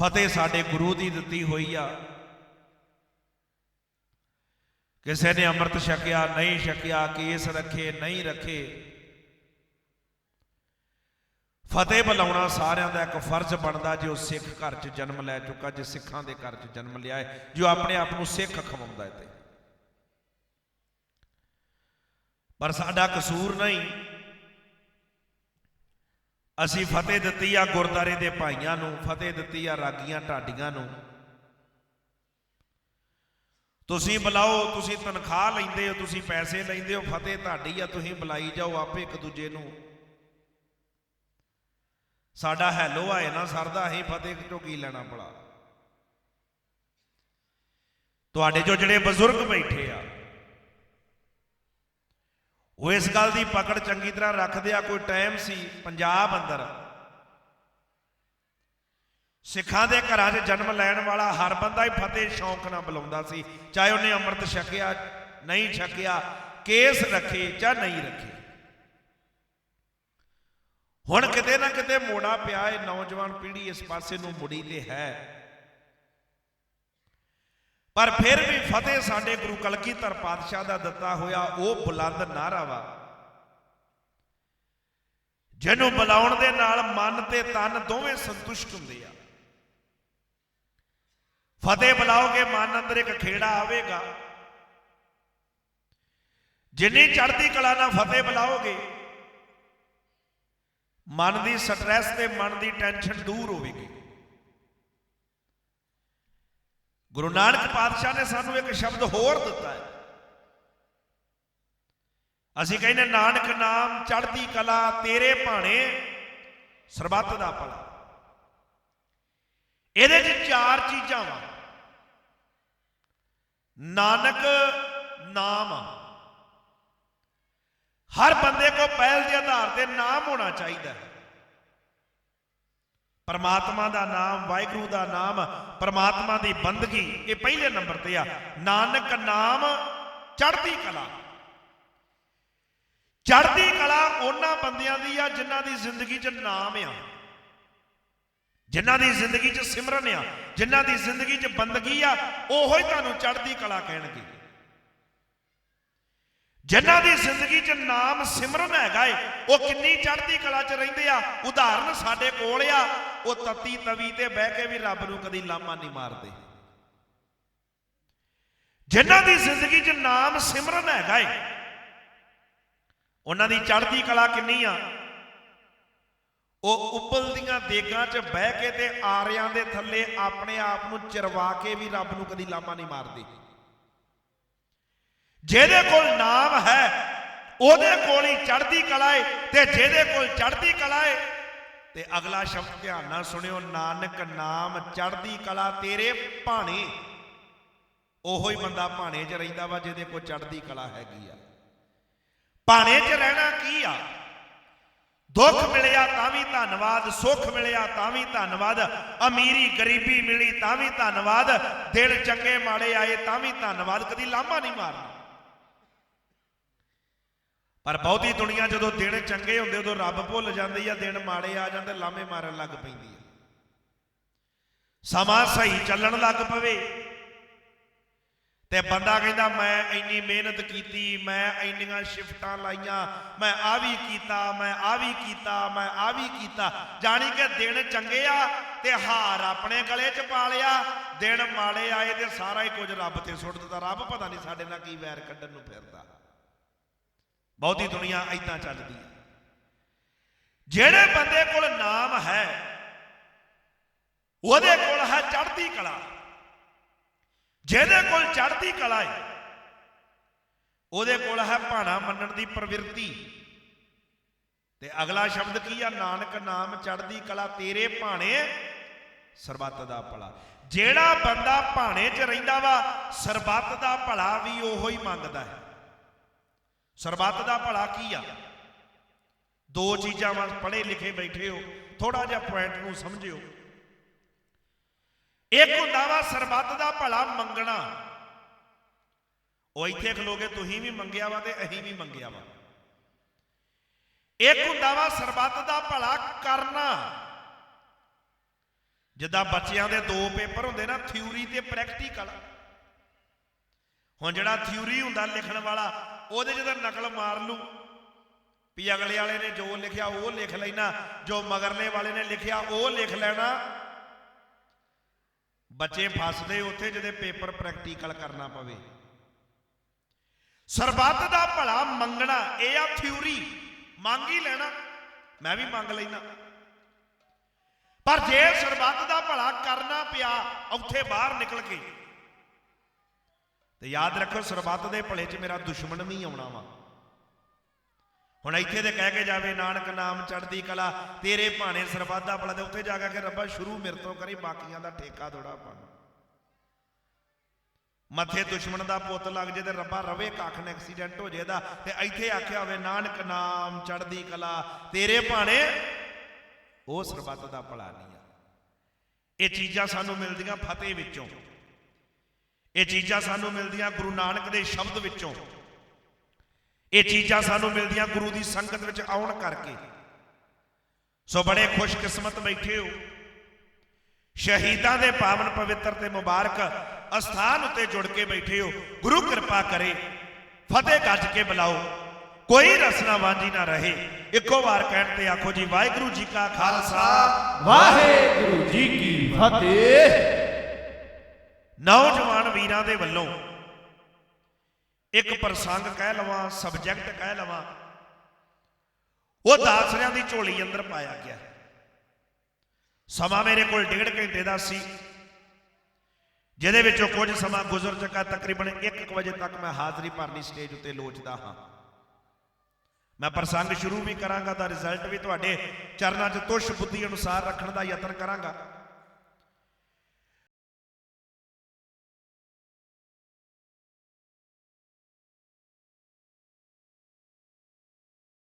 ਫਤਿਹ ਸਾਡੇ ਗੁਰੂ ਦੀ ਦਿੱਤੀ ਹੋਈ ਆ। ਕਿਸੇ ਨੇ ਅੰਮ੍ਰਿਤ ਛਕਿਆ, ਨਹੀਂ ਛਕਿਆ, ਕੇਸ ਰੱਖੇ, ਨਹੀਂ ਰੱਖੇ। ਫਤਿਹ ਬੁਲਾਉਣਾ ਸਾਰਿਆਂ ਦਾ ਇੱਕ ਫਰਜ਼ ਬਣਦਾ ਜੋ ਸਿੱਖ ਘਰ 'ਚ ਜਨਮ ਲੈ ਚੁੱਕਾ, ਜੇ ਸਿੱਖਾਂ ਦੇ ਘਰ 'ਚ ਜਨਮ ਲਿਆ ਹੈ, ਜੋ ਆਪਣੇ ਆਪ ਨੂੰ ਸਿੱਖ ਖਵਾਉਂਦਾ ਹੈ ਤੇ। ਪਰ ਸਾਡਾ ਕਸੂਰ ਨਹੀਂ ਅਸੀਂ ਫਤਿਹ ਦਿੱਤੀ ਆ ਗੁਰਦਾਰੇ ਦੇ ਭਾਈਆਂ ਨੂੰ, ਫਤਿਹ ਦਿੱਤੀ ਆ ਰਾਗੀਆਂ ਢਾਡੀਆਂ ਨੂੰ। ਤੁਸੀਂ ਬੁਲਾਓ, ਤੁਸੀਂ ਤਨਖਾਹ ਲੈਂਦੇ ਹੋ, ਤੁਸੀਂ ਪੈਸੇ ਲੈਂਦੇ ਹੋ, ਫਤਿਹ ਤੁਹਾਡੀ ਆ, ਤੁਸੀਂ ਬੁਲਾਈ ਜਾਓ ਆਪੇ ਇੱਕ ਦੂਜੇ ਨੂੰ। ਸਾਡਾ ਹੈਲੋ ਆਏ ਨਾ ਸਰਦਾ, ਅਸੀਂ ਫਤਿਹ ਚੋਂ ਕੀ ਲੈਣਾ ਭਲਾ? ਤੁਹਾਡੇ ਜੋ ਜਿਹੜੇ ਬਜ਼ੁਰਗ ਬੈਠੇ ਆ ਉਹ ਇਸ ਗੱਲ ਦੀ ਪਕੜ ਚੰਗੀ ਤਰ੍ਹਾਂ ਰੱਖਦੇ ਆ, ਕੋਈ ਟਾਈਮ ਸੀ ਪੰਜਾਬ ਅੰਦਰ। ਸਿੱਖਾਂ ਦੇ ਘਰਾਂ 'ਚ ਜਨਮ ਲੈਣ ਵਾਲਾ ਹਰ ਬੰਦਾ ਹੀ ਫਤਿਹ, ਸ਼ੌਂਕ ਨਾਲ ਬੁਲਾਉਂਦਾ ਸੀ। ਚਾਹੇ ਉਹਨੇ ਅੰਮ੍ਰਿਤ ਛਕਿਆ, ਨਹੀਂ ਛਕਿਆ, ਕੇਸ ਰੱਖੇ ਜਾਂ ਨਹੀਂ ਰੱਖੇ। ਹੁਣ ਕਿਤੇ ਨਾ ਕਿਤੇ ਮੋੜਾ ਪਿਆ ਹੈ ਨੌਜਵਾਨ ਪੀੜ੍ਹੀ ਇਸ ਪਾਸੇ ਨੂੰ ਮੁੜੀ ਤੇ ਹੈ। ਪਰ ਫਿਰ ਵੀ ਫਤਿਹ ਸਾਡੇ ਗੁਰੂ ਕਲਗੀਧਰ ਪਾਤਸ਼ਾਹ ਦਾ ਦਿੱਤਾ ਹੋਇਆ, ਉਹ ਬੁਲੰਦ ਨਾਰਾ ਵਾ। ਜਿਹਨੂੰ ਬੁਲਾਉਣ ਦੇ ਨਾਲ ਮਨ ਤੇ ਤਨ ਦੋਵੇਂ ਸੰਤੁਸ਼ਟ ਹੁੰਦੇ ਆ। ਫਤਿਹ ਬੁਲਾਓਗੇ, ਮਨ ਅੰਦਰ ਇੱਕ ਖੇੜਾ ਆਵੇਗਾ। ਜਿੰਨੀ ਚੜ੍ਹਦੀ ਕਲਾ ਨਾਲ ਫਤਿਹ ਬੁਲਾਓਗੇ, ਮਨ ਦੀ ਸਟ੍ਰੈਸ ਤੇ ਮਨ ਦੀ ਟੈਨਸ਼ਨ ਦੂਰ ਹੋਵੇਗੀ। ਗੁਰੂ ਨਾਨਕ ਪਾਤਸ਼ਾਹ ਨੇ ਸਾਨੂੰ ਇੱਕ ਸ਼ਬਦ ਹੋਰ ਦਿੱਤਾ ਹੈ। ਅਸੀਂ ਕਹਿੰਦੇ, ਨਾਨਕ ਨਾਮ ਚੜ੍ਹਦੀ ਕਲਾ ਤੇਰੇ ਭਾਣੇ, ਸਰਬੱਤ ਦਾ ਭਲਾ। ਇਹਦੇ 'ਚ ਚਾਰ ਚੀਜ਼ਾਂ ਵਾ। ਨਾਨਕ ਨਾਮ ਹਰ ਬੰਦੇ ਕੋ ਪਹਿਲ ਦੇ ਆਧਾਰ ਤੇ ਨਾਮ ਹੋਣਾ ਚਾਹੀਦਾ ਹੈ। ਪਰਮਾਤਮਾ ਦਾ ਨਾਮ, ਵਾਹਿਗੁਰੂ ਦਾ ਨਾਮ, ਪਰਮਾਤਮਾ ਦੀ ਬੰਦਗੀ, ਇਹ ਪਹਿਲੇ ਨੰਬਰ ਤੇ ਆ। ਨਾਨਕ ਨਾਮ ਚੜ੍ਹਦੀ ਕਲਾ। ਚੜ੍ਹਦੀ ਕਲਾ ਉਹਨਾਂ ਬੰਦਿਆਂ ਦੀ ਆ ਜਿਨ੍ਹਾਂ ਦੀ ਜ਼ਿੰਦਗੀ 'ਚ ਨਾਮ ਆ। ਜਿਨ੍ਹਾਂ ਦੀ ਜ਼ਿੰਦਗੀ 'ਚ ਸਿਮਰਨ ਆ। ਜਿਨ੍ਹਾਂ ਦੀ ਜ਼ਿੰਦਗੀ 'ਚ ਬੰਦਗੀ ਆ, ਉਹੋ ਹੀ ਤੁਹਾਨੂੰ ਚੜ੍ਹਦੀ ਕਲਾ ਕਹਿਣਗੇ। ਜਿਨ੍ਹਾਂ ਦੀ ਜ਼ਿੰਦਗੀ 'ਚ ਨਾਮ ਸਿਮਰਨ ਹੈਗਾ ਏ, ਉਹ ਕਿੰਨੀ ਚੜ੍ਹਦੀ ਕਲਾ 'ਚ ਰਹਿੰਦੇ ਆ। ਉਦਾਹਰਨ ਸਾਡੇ ਕੋਲ ਆ, ਉਹ ਤਤੀ ਤਵੀ ਤੇ ਬਹਿ ਕੇ ਵੀ ਰੱਬ ਨੂੰ ਕਦੀ ਲਾਮਾ ਨਹੀਂ ਮਾਰਦੇ। ਜਿਨ੍ਹਾਂ ਦੀ ਜ਼ਿੰਦਗੀ 'ਚ ਨਾਮ ਸਿਮਰਨ ਹੈਗਾ ਏ, ਉਹਨਾਂ ਦੀ ਚੜ੍ਹਦੀ ਕਲਾ ਕਿੰਨੀ ਆ। ਉਹ ਉਬਲਦੀਆਂ ਦੇਗਾਂ 'ਚ ਬਹਿ ਕੇ ਤੇ ਆਰਿਆਂ ਦੇ ਥੱਲੇ ਆਪਣੇ ਆਪ ਨੂੰ ਚਰਵਾ ਕੇ ਵੀ ਰੱਬ ਨੂੰ ਕਦੀ ਲਾਮਾ ਨਹੀਂ ਮਾਰਦੇ। ਜਿਹਦੇ ਕੋਲ ਨਾਮ ਹੈ, ਉਹਦੇ ਕੋਲ ਹੀ ਚੜ੍ਹਦੀ ਕਲਾ ਏ, ਤੇ ਜਿਹਦੇ ਕੋਲ ਚੜ੍ਹਦੀ ਕਲਾ ਏ, ਤੇ ਅਗਲਾ ਸ਼ਬਦ ਧਿਆਨ ਨਾਲ ਸੁਣਿਓ, ਨਾਨਕ ਨਾਮ ਚੜ੍ਹਦੀ ਕਲਾ ਤੇਰੇ ਭਾਣੇ। ਉਹੋ ਹੀ ਬੰਦਾ ਭਾਣੇ 'ਚ ਰਹਿੰਦਾ ਵਾ, ਜਿਹਦੇ ਕੋਲ ਚੜ੍ਹਦੀ ਕਲਾ ਹੈਗੀ ਆ। ਭਾਣੇ 'ਚ ਰਹਿਣਾ ਕੀ ਆ? ਦੁੱਖ ਮਿਲਿਆ ਤਾਂ ਵੀ ਧੰਨਵਾਦ, ਸੁੱਖ ਮਿਲਿਆ ਤਾਂ ਵੀ ਧੰਨਵਾਦ, ਅਮੀਰੀ ਗਰੀਬੀ ਮਿਲੀ ਤਾਂ ਵੀ ਧੰਨਵਾਦ, ਦਿਲ ਚੰਗੇ ਮਾੜੇ ਆਏ ਤਾਂ ਵੀ ਧੰਨਵਾਦ, ਕਦੀ ਲਾਮਾ ਨਹੀਂ ਮਾਰਨਾ। ਪਰ ਬਹੁਤੀ ਦੁਨੀਆ ਜਦੋਂ ਦਿਨ ਚੰਗੇ ਹੁੰਦੇ, ਉਦੋਂ ਰੱਬ ਭੁੱਲ ਜਾਂਦੀ ਆ, ਦਿਨ ਮਾੜੇ ਆ ਜਾਂਦੇ, ਲਾਮੇ ਮਾਰਨ ਲੱਗ ਪੈਂਦੀ ਆ। ਸਮਾਂ ਸਹੀ ਚੱਲਣ ਲੱਗ ਪਵੇ। ਤੇ ਬੰਦਾ ਕਹਿੰਦਾ, ਮੈਂ ਇੰਨੀ ਮਿਹਨਤ ਕੀਤੀ, ਮੈਂ ਇੰਨੀਆਂ ਸ਼ਿਫਟਾਂ ਲਾਈਆਂ, ਮੈਂ ਆ ਵੀ ਕੀਤਾ, ਮੈਂ ਆ ਵੀ ਕੀਤਾ, ਮੈਂ ਆ ਵੀ ਕੀਤਾ। ਜਾਣੀ ਕਿ ਦਿਨ ਚੰਗੇ ਆ ਤੇ ਹਾਰ ਆਪਣੇ ਗਲੇ 'ਚ ਪਾ ਲਿਆ, ਦਿਨ ਮਾੜੇ ਆਏ ਤੇ ਸਾਰਾ ਹੀ ਕੁਝ ਰੱਬ ਤੇ ਸੁੱਟ ਦਿੱਤਾ। ਰੱਬ ਪਤਾ ਨਹੀਂ ਸਾਡੇ ਨਾਲ ਕੀ ਵੈਰ ਕੱਢਣ ਨੂੰ ਫਿਰਦਾ। ਬਹੁਤੀ ਦੁਨੀਆ ਐਦਾਂ ਚੱਲਦੀ ਹੈ। ਜਿਹੜੇ ਬੰਦੇ ਕੋਲ ਨਾਮ ਹੈ, ਉਹਦੇ ਕੋਲ ਹੈ ਚੜ੍ਹਦੀ ਕਲਾ। ਜਿਹਦੇ ਕੋਲ ਚੜ੍ਹਦੀ ਕਲਾ ਹੈ, ਉਹਦੇ ਕੋਲ ਹੈ ਭਾਣਾ ਮੰਨਣ ਦੀ ਪ੍ਰਵਿਰਤੀ। ਤੇ ਅਗਲਾ ਸ਼ਬਦ ਕੀ ਆ? ਨਾਨਕ ਨਾਮ ਚੜ੍ਹਦੀ ਕਲਾ ਤੇਰੇ ਭਾਣੇ ਸਰਬੱਤ ਦਾ ਭਲਾ। ਜਿਹੜਾ ਬੰਦਾ ਭਾਣੇ 'ਚ ਰਹਿੰਦਾ ਵਾ, ਸਰਬੱਤ ਦਾ ਭਲਾ ਵੀ ਉਹੋ ਹੀ ਮੰਗਦਾ ਹੈ। ਸਰਬੱਤ ਦਾ ਭਲਾ ਕੀ ਆ? ਦੋ ਚੀਜ਼ਾਂ ਵਾਂ ਪੜ੍ਹੇ ਲਿਖੇ ਬੈਠੇ ਹੋ ਥੋੜਾ ਜਿਹਾ ਪੁਆਇੰਟ ਨੂੰ ਸਮਝਿਓ। ਇੱਕ ਹੁੰਦਾ ਵਾ ਸਰਬੱਤ ਦਾ ਭਲਾ ਮੰਗਣਾ। ਉਹ ਇੱਥੇ ਖਲੋਗੇ, ਤੁਸੀਂ ਵੀ ਮੰਗਿਆ ਵਾ ਤੇ ਅਸੀਂ ਵੀ ਮੰਗਿਆ ਵਾ। ਇੱਕ ਹੁੰਦਾ ਵਾ ਸਰਬੱਤ ਦਾ ਭਲਾ ਕਰਨਾ। ਜਿੱਦਾਂ ਬੱਚਿਆਂ ਦੇ ਦੋ ਪੇਪਰ ਹੁੰਦੇ ਨਾ, ਥਿਊਰੀ ਤੇ ਪ੍ਰੈਕਟੀਕਲ। ਹੁਣ ਜਿਹੜਾ ਥਿਊਰੀ ਹੁੰਦਾ ਲਿਖਣ ਵਾਲਾ ਉਹਦੇ ਜਦੋਂ ਨਕਲ ਮਾਰ ਲੂ ਵੀ ਅਗਲੇ ਵਾਲੇ ਨੇ ਜੋ ਲਿਖਿਆ ਉਹ ਲਿਖ ਲੈਣਾ, ਜੋ ਮਗਰਲੇ ਵਾਲੇ ਨੇ ਲਿਖਿਆ ਉਹ ਲਿਖ ਲੈਣਾ। ਬੱਚੇ ਫਸਦੇ ਉੱਥੇ ਜਿਹਦੇ ਪੇਪਰ ਪ੍ਰੈਕਟੀਕਲ ਕਰਨਾ ਪਵੇ। ਸਰਬੱਤ ਦਾ ਭਲਾ ਮੰਗਣਾ, ਇਹ ਆ ਥਿਊਰੀ। ਮੰਗ ਹੀ ਲੈਣਾ। ਮੈਂ ਵੀ ਮੰਗ ਲੈਣਾ। ਪਰ ਜੇ ਸਰਬੱਤ ਦਾ ਭਲਾ ਕਰਨਾ ਪਿਆ, ਉੱਥੇ ਬਾਹਰ ਨਿਕਲ ਕੇ ਤੇ ਯਾਦ ਰੱਖੋ, ਸਰਬੱਤ ਦੇ ਭਲੇ 'ਚ ਮੇਰਾ ਦੁਸ਼ਮਣ ਵੀ ਆਉਣਾ ਵਾ। ਹੁਣ ਇੱਥੇ ਤੇ ਕਹਿ ਕੇ ਜਾਵੇ, ਨਾਨਕ ਨਾਮ ਚੜ੍ਹਦੀ ਕਲਾ, ਤੇਰੇ ਭਾਣੇ ਸਰਬੱਤ ਦਾ ਭਲਾ, ਤੇ ਉੱਥੇ ਜਾ ਕੇ ਰੱਬਾ, ਸ਼ੁਰੂ ਮੇਰੇ ਤੋਂ ਕਰੀ, ਬਾਕੀਆਂ ਦਾ ਠੇਕਾ ਥੋੜਾ ਪਾਣਾ ਮੱਥੇ ਦੁਸ਼ਮਣ ਦਾ ਪੁੱਤ ਲੱਗ ਜੇ ਤੇ ਰੱਬਾ ਰਵੇ ਕੱਖ ਨੇ ਐਕਸੀਡੈਂਟ ਹੋ ਜੇ ਦਾ, ਤੇ ਇੱਥੇ ਆਖਿਆ ਹੋਵੇ, ਨਾਨਕ ਨਾਮ ਚੜ੍ਹਦੀ ਕਲਾ, ਤੇਰੇ ਭਾਣੇ, ਉਹ ਸਰਬੱਤ ਦਾ ਭਲਾ ਨਹੀਂ ਆ। ਇਹ ਚੀਜ਼ਾਂ ਸਾਨੂੰ ਮਿਲਦੀਆਂ ਫਤਿਹ ਵਿੱਚੋਂ। ਇਹ ਚੀਜ਼ਾਂ ਸਾਨੂੰ ਮਿਲਦੀਆਂ ਗੁਰੂ ਨਾਨਕ ਦੇ ਸ਼ਬਦ ਵਿੱਚੋਂ। ਇਹ ਚੀਜ਼ਾਂ ਸਾਨੂੰ ਮਿਲਦੀਆਂ ਗੁਰੂ ਦੀ ਸੰਗਤ ਵਿੱਚ ਆਉਣ ਕਰਕੇ। ਸੋ ਬੜੇ ਖੁਸ਼ਕਿਸਮਤ ਬੈਠੇ ਹੋ। ਸ਼ਹੀਦਾਂ ਦੇ ਪਾਵਨ ਪਵਿੱਤਰ ਤੇ ਮੁਬਾਰਕ ਅਸਥਾਨ ਉੱਤੇ ਜੁੜ ਕੇ ਬੈਠੇ ਹੋ। ਗੁਰੂ ਕਿਰਪਾ ਕਰੇ, ਫਤਿਹ ਗੱਜ ਕੇ ਬੁਲਾਓ। ਕੋਈ ਰਸਨਾ ਵਾਂਝੀ ਨਾ ਰਹੇ। ਇੱਕੋ ਵਾਰ ਕਹਿਣ ਤੇ ਆਖੋ ਜੀ, ਵਾਹਿਗੁਰੂ ਜੀ ਕਾ ਖਾਲਸਾ। ਵਾਹਿਗੁਰੂ ਜੀ ਕੀ ਫਤਿਹ। ਨੌਜਵਾਨ ਵੀਰਾਂ ਦੇ ਵੱਲੋਂ ਇੱਕ ਪ੍ਰਸੰਗ ਕਹਿ ਲਵਾਂ ਸਬਜੈਕਟ ਕਹਿ ਲਵਾਂ, ਉਹ ਦਾਸਰਿਆਂ ਦੀ ਝੋਲੀ ਅੰਦਰ ਪਾਇਆ ਗਿਆ। ਸਮਾਂ ਮੇਰੇ ਕੋਲ ਡੇਢ ਘੰਟੇ ਦਾ ਸੀ, ਜਿਹਦੇ ਵਿੱਚੋਂ ਕੁਝ ਸਮਾਂ ਗੁਜ਼ਰ ਚੁੱਕਾ, ਤਕਰੀਬਨ 1 ਵਜੇ ਤੱਕ ਮੈਂ ਹਾਜ਼ਰੀ ਭਰਨੀ ਸਟੇਜ ਉੱਤੇ ਲੋਚਦਾ ਹਾਂ। ਮੈਂ ਪ੍ਰਸੰਗ ਸ਼ੁਰੂ ਵੀ ਕਰਾਂਗਾ, ਤਾਂ ਰਿਜ਼ਲਟ ਵੀ ਤੁਹਾਡੇ ਚਰਨਾਂ 'ਚ ਤੁਸ਼ ਬੁੱਧੀ ਅਨੁਸਾਰ ਰੱਖਣ ਦਾ ਯਤਨ ਕਰਾਂਗਾ।